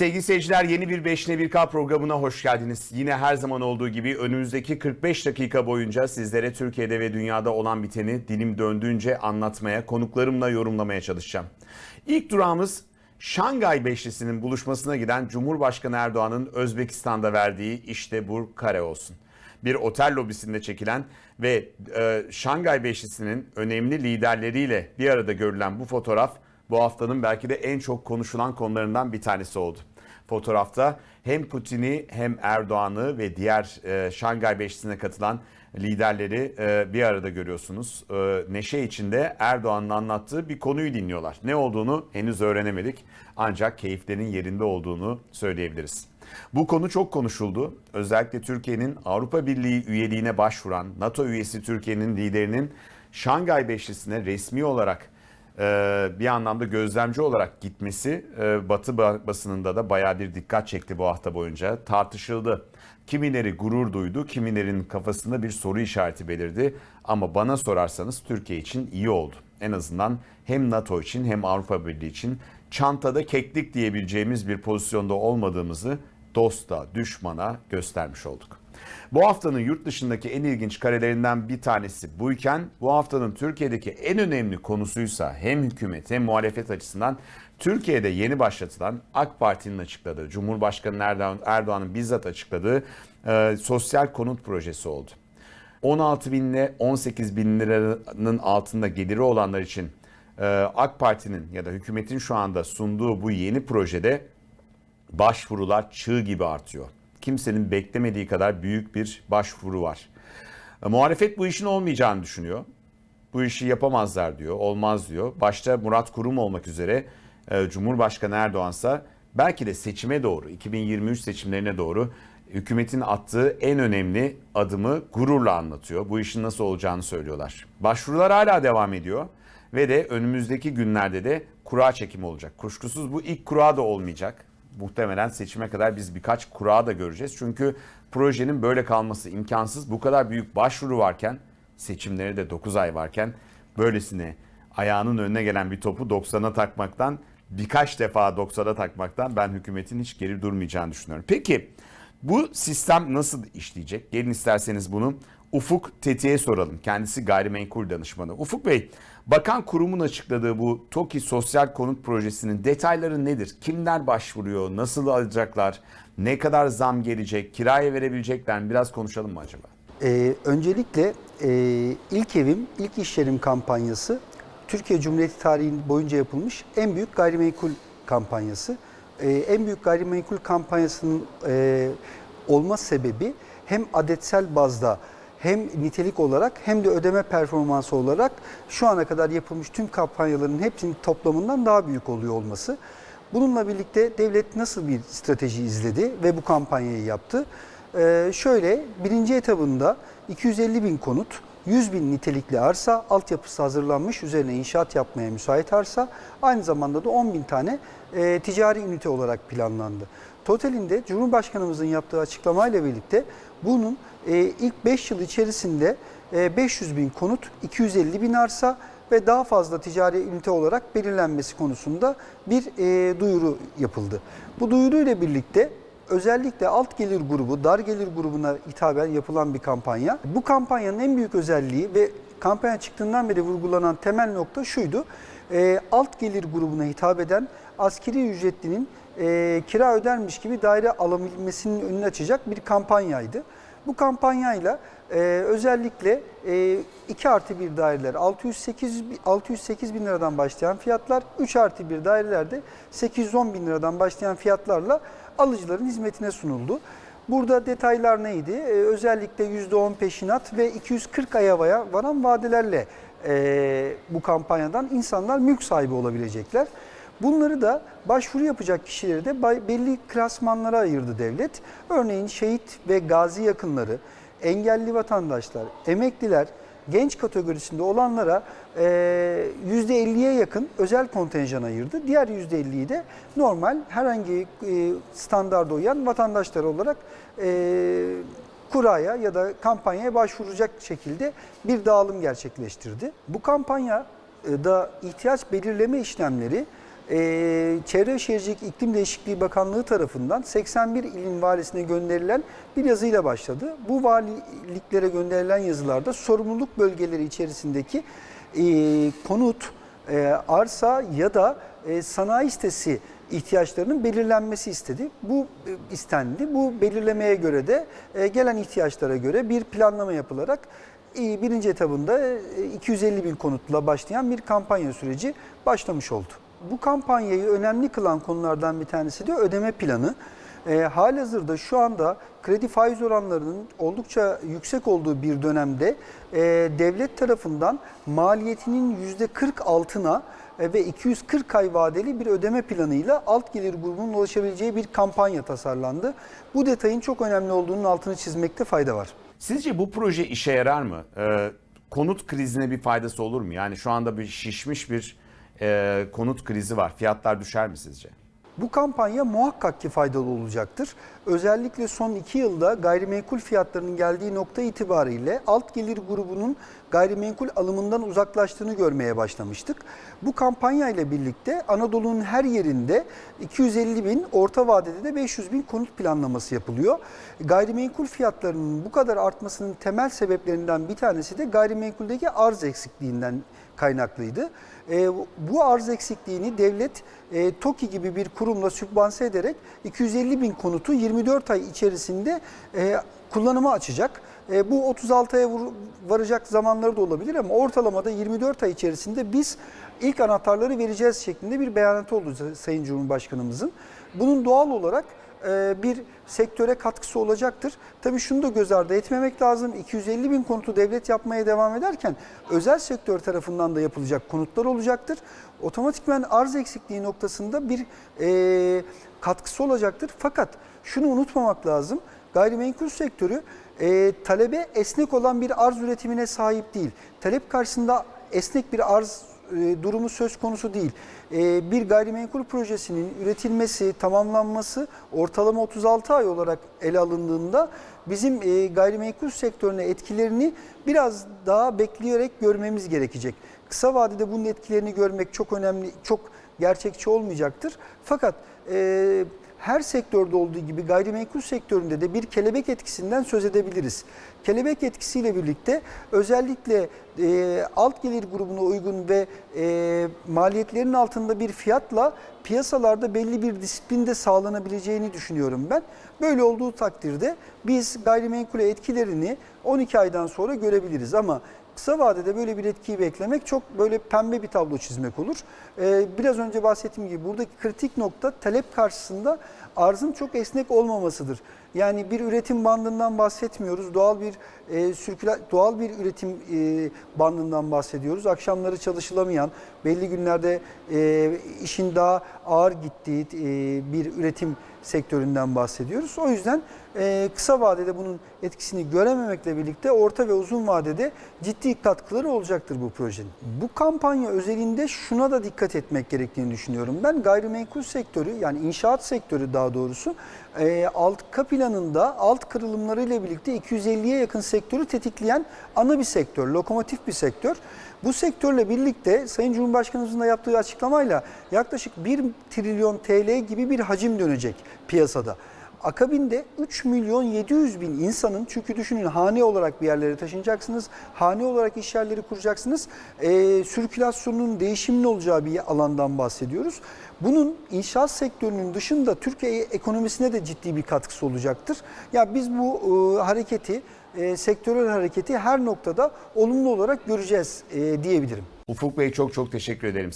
Sevgili seyirciler yeni bir 5 ne 1K programına hoş geldiniz. Yine her zaman olduğu gibi önümüzdeki 45 dakika boyunca sizlere Türkiye'de ve dünyada olan biteni dilim döndüğünce anlatmaya, konuklarımla yorumlamaya çalışacağım. İlk durağımız Şangay Beşlisi'nin buluşmasına giden Cumhurbaşkanı Erdoğan'ın Özbekistan'da verdiği işte bu kare olsun. Bir otel lobisinde çekilen ve e, Şangay Beşlisi'nin önemli liderleriyle bir arada görülen bu fotoğraf bu haftanın belki de en çok konuşulan konularından bir tanesi oldu. Fotoğrafta hem Putin'i hem Erdoğan'ı ve diğer e, Şangay Beşlisi'ne katılan liderleri e, bir arada görüyorsunuz. E, neşe içinde Erdoğan'ın anlattığı bir konuyu dinliyorlar. Ne olduğunu henüz öğrenemedik ancak keyiflerin yerinde olduğunu söyleyebiliriz. Bu konu çok konuşuldu. Özellikle Türkiye'nin Avrupa Birliği üyeliğine başvuran NATO üyesi Türkiye'nin liderinin Şangay Beşlisi'ne resmi olarak bir anlamda gözlemci olarak gitmesi e, Batı ba- basınında da baya bir dikkat çekti bu hafta boyunca. Tartışıldı. Kimileri gurur duydu, kimilerin kafasında bir soru işareti belirdi. Ama bana sorarsanız Türkiye için iyi oldu. En azından hem NATO için hem Avrupa Birliği için çantada keklik diyebileceğimiz bir pozisyonda olmadığımızı dosta, düşmana göstermiş olduk. Bu haftanın yurt dışındaki en ilginç karelerinden bir tanesi buyken bu haftanın Türkiye'deki en önemli konusuysa hem hükümet hem muhalefet açısından Türkiye'de yeni başlatılan AK Parti'nin açıkladığı, Cumhurbaşkanı Erdoğan, Erdoğan'ın bizzat açıkladığı e, sosyal konut projesi oldu. 16 bin ile 18 bin liranın altında geliri olanlar için e, AK Parti'nin ya da hükümetin şu anda sunduğu bu yeni projede başvurular çığ gibi artıyor. Kimsenin beklemediği kadar büyük bir başvuru var. E, muhalefet bu işin olmayacağını düşünüyor. Bu işi yapamazlar diyor, olmaz diyor. Başta Murat Kurum olmak üzere e, Cumhurbaşkanı Erdoğan ise belki de seçime doğru, 2023 seçimlerine doğru hükümetin attığı en önemli adımı gururla anlatıyor. Bu işin nasıl olacağını söylüyorlar. Başvurular hala devam ediyor ve de önümüzdeki günlerde de kura çekimi olacak. Kuşkusuz bu ilk kura da olmayacak. Muhtemelen seçime kadar biz birkaç kura da göreceğiz. Çünkü projenin böyle kalması imkansız. Bu kadar büyük başvuru varken, seçimleri de 9 ay varken böylesine ayağının önüne gelen bir topu 90'a takmaktan birkaç defa 90'a takmaktan ben hükümetin hiç geri durmayacağını düşünüyorum. Peki bu sistem nasıl işleyecek? Gelin isterseniz bunu Ufuk Teti'ye soralım. Kendisi gayrimenkul danışmanı. Ufuk Bey, bakan kurumun açıkladığı bu TOKİ sosyal konut projesinin detayları nedir? Kimler başvuruyor? Nasıl alacaklar? Ne kadar zam gelecek? Kiraya verebilecekler mi? Biraz konuşalım mı acaba? Ee, öncelikle e, ilk evim, ilk iş yerim kampanyası Türkiye Cumhuriyeti tarihi boyunca yapılmış en büyük gayrimenkul kampanyası. Ee, en büyük gayrimenkul kampanyasının e, olma sebebi hem adetsel bazda hem nitelik olarak hem de ödeme performansı olarak şu ana kadar yapılmış tüm kampanyaların hepsinin toplamından daha büyük oluyor olması. Bununla birlikte devlet nasıl bir strateji izledi ve bu kampanyayı yaptı? Ee, şöyle birinci etabında 250 bin konut, 100 bin nitelikli arsa, altyapısı hazırlanmış üzerine inşaat yapmaya müsait arsa, aynı zamanda da 10 bin tane e, ticari ünite olarak planlandı. Totalinde Cumhurbaşkanımızın yaptığı açıklamayla birlikte bunun e, ilk 5 yıl içerisinde e, 500 bin konut, 250 bin arsa ve daha fazla ticari ünite olarak belirlenmesi konusunda bir e, duyuru yapıldı. Bu duyuruyla birlikte özellikle alt gelir grubu, dar gelir grubuna hitaben yapılan bir kampanya. Bu kampanyanın en büyük özelliği ve kampanya çıktığından beri vurgulanan temel nokta şuydu. E, alt gelir grubuna hitap eden askeri ücretlinin e, kira ödermiş gibi daire alabilmesinin önünü açacak bir kampanyaydı. Bu kampanyayla e, özellikle e, 2 artı 1 daireler 608, bi- 608 bin liradan başlayan fiyatlar, 3 artı 1 dairelerde 810 bin liradan başlayan fiyatlarla alıcıların hizmetine sunuldu. Burada detaylar neydi? E, özellikle %10 peşinat ve 240 aya varan vadelerle e, bu kampanyadan insanlar mülk sahibi olabilecekler. Bunları da başvuru yapacak kişileri de belli klasmanlara ayırdı devlet. Örneğin şehit ve gazi yakınları, engelli vatandaşlar, emekliler, genç kategorisinde olanlara e, %50'ye yakın özel kontenjan ayırdı. Diğer %50'yi de normal herhangi e, standarda uyan vatandaşlar olarak e, kuraya ya da kampanyaya başvuracak şekilde bir dağılım gerçekleştirdi. Bu kampanya e, da ihtiyaç belirleme işlemleri e, Çevre ve Şehircilik İklim Değişikliği Bakanlığı tarafından 81 ilin valisine gönderilen bir yazıyla başladı. Bu valiliklere gönderilen yazılarda sorumluluk bölgeleri içerisindeki e, konut, e, arsa ya da e, sanayi sitesi ihtiyaçlarının belirlenmesi istedi. Bu e, istendi. Bu belirlemeye göre de e, gelen ihtiyaçlara göre bir planlama yapılarak e, birinci etabında e, 250 bin konutla başlayan bir kampanya süreci başlamış oldu. Bu kampanyayı önemli kılan konulardan bir tanesi de ödeme planı. E, halihazırda şu anda kredi faiz oranlarının oldukça yüksek olduğu bir dönemde e, devlet tarafından maliyetinin %40 altına e, ve 240 ay vadeli bir ödeme planıyla alt gelir grubunun ulaşabileceği bir kampanya tasarlandı. Bu detayın çok önemli olduğunun altını çizmekte fayda var. Sizce bu proje işe yarar mı? Ee, konut krizine bir faydası olur mu? Yani şu anda bir şişmiş bir e, konut krizi var. Fiyatlar düşer mi sizce? Bu kampanya muhakkak ki faydalı olacaktır. Özellikle son iki yılda gayrimenkul fiyatlarının geldiği nokta itibariyle alt gelir grubunun gayrimenkul alımından uzaklaştığını görmeye başlamıştık. Bu kampanya ile birlikte Anadolu'nun her yerinde 250 bin, orta vadede de 500 bin konut planlaması yapılıyor. Gayrimenkul fiyatlarının bu kadar artmasının temel sebeplerinden bir tanesi de gayrimenkuldeki arz eksikliğinden kaynaklıydı. E, bu arz eksikliğini devlet e, TOKİ gibi bir kurumla sübvanse ederek 250 bin konutu 24 ay içerisinde e, kullanıma açacak. E, bu 36 aya varacak zamanları da olabilir ama ortalamada 24 ay içerisinde biz ilk anahtarları vereceğiz şeklinde bir beyanatı oldu Sayın Cumhurbaşkanımızın. Bunun doğal olarak e, bir sektöre katkısı olacaktır. Tabii şunu da göz ardı etmemek lazım. 250 bin konutu devlet yapmaya devam ederken özel sektör tarafından da yapılacak konutlar olacaktır. Otomatikmen arz eksikliği noktasında bir e, katkısı olacaktır. Fakat şunu unutmamak lazım. Gayrimenkul sektörü e, talebe esnek olan bir arz üretimine sahip değil. Talep karşısında esnek bir arz e, durumu söz konusu değil. E, bir gayrimenkul projesinin üretilmesi, tamamlanması ortalama 36 ay olarak ele alındığında bizim e, gayrimenkul sektörüne etkilerini biraz daha bekleyerek görmemiz gerekecek. Kısa vadede bunun etkilerini görmek çok önemli, çok gerçekçi olmayacaktır. Fakat e, her sektörde olduğu gibi gayrimenkul sektöründe de bir kelebek etkisinden söz edebiliriz. Kelebek etkisiyle birlikte özellikle e, alt gelir grubuna uygun ve e, maliyetlerin altında bir fiyatla piyasalarda belli bir disiplinde sağlanabileceğini düşünüyorum ben. Böyle olduğu takdirde biz gayrimenkule etkilerini 12 aydan sonra görebiliriz ama Kısa vadede böyle bir etkiyi beklemek çok böyle pembe bir tablo çizmek olur. Ee, biraz önce bahsettiğim gibi buradaki kritik nokta talep karşısında arzın çok esnek olmamasıdır. Yani bir üretim bandından bahsetmiyoruz. Doğal bir e, sirküla, doğal bir üretim e, bandından bahsediyoruz. Akşamları çalışılamayan, belli günlerde e, işin daha ağır gittiği e, bir üretim sektöründen bahsediyoruz. O yüzden e, kısa vadede bunun etkisini görememekle birlikte orta ve uzun vadede ciddi katkıları olacaktır bu projenin. Bu kampanya özelinde şuna da dikkat etmek gerektiğini düşünüyorum. Ben gayrimenkul sektörü yani inşaat sektörü daha doğrusu e, alt planında alt kırılımlarıyla birlikte 250'ye yakın sektörü tetikleyen ana bir sektör, lokomotif bir sektör. Bu sektörle birlikte Sayın Cumhurbaşkanımızın da yaptığı açıklamayla yaklaşık 1 trilyon TL gibi bir hacim dönecek piyasada. Akabinde 3 milyon 700 bin insanın çünkü düşünün hane olarak bir yerlere taşınacaksınız, hane olarak iş yerleri kuracaksınız, e, sirkülasyonun değişimli olacağı bir alandan bahsediyoruz. Bunun inşaat sektörünün dışında Türkiye ekonomisine de ciddi bir katkısı olacaktır. Ya biz bu e, hareketi, e, sektörel hareketi her noktada olumlu olarak göreceğiz e, diyebilirim. Ufuk Bey çok çok teşekkür ederim.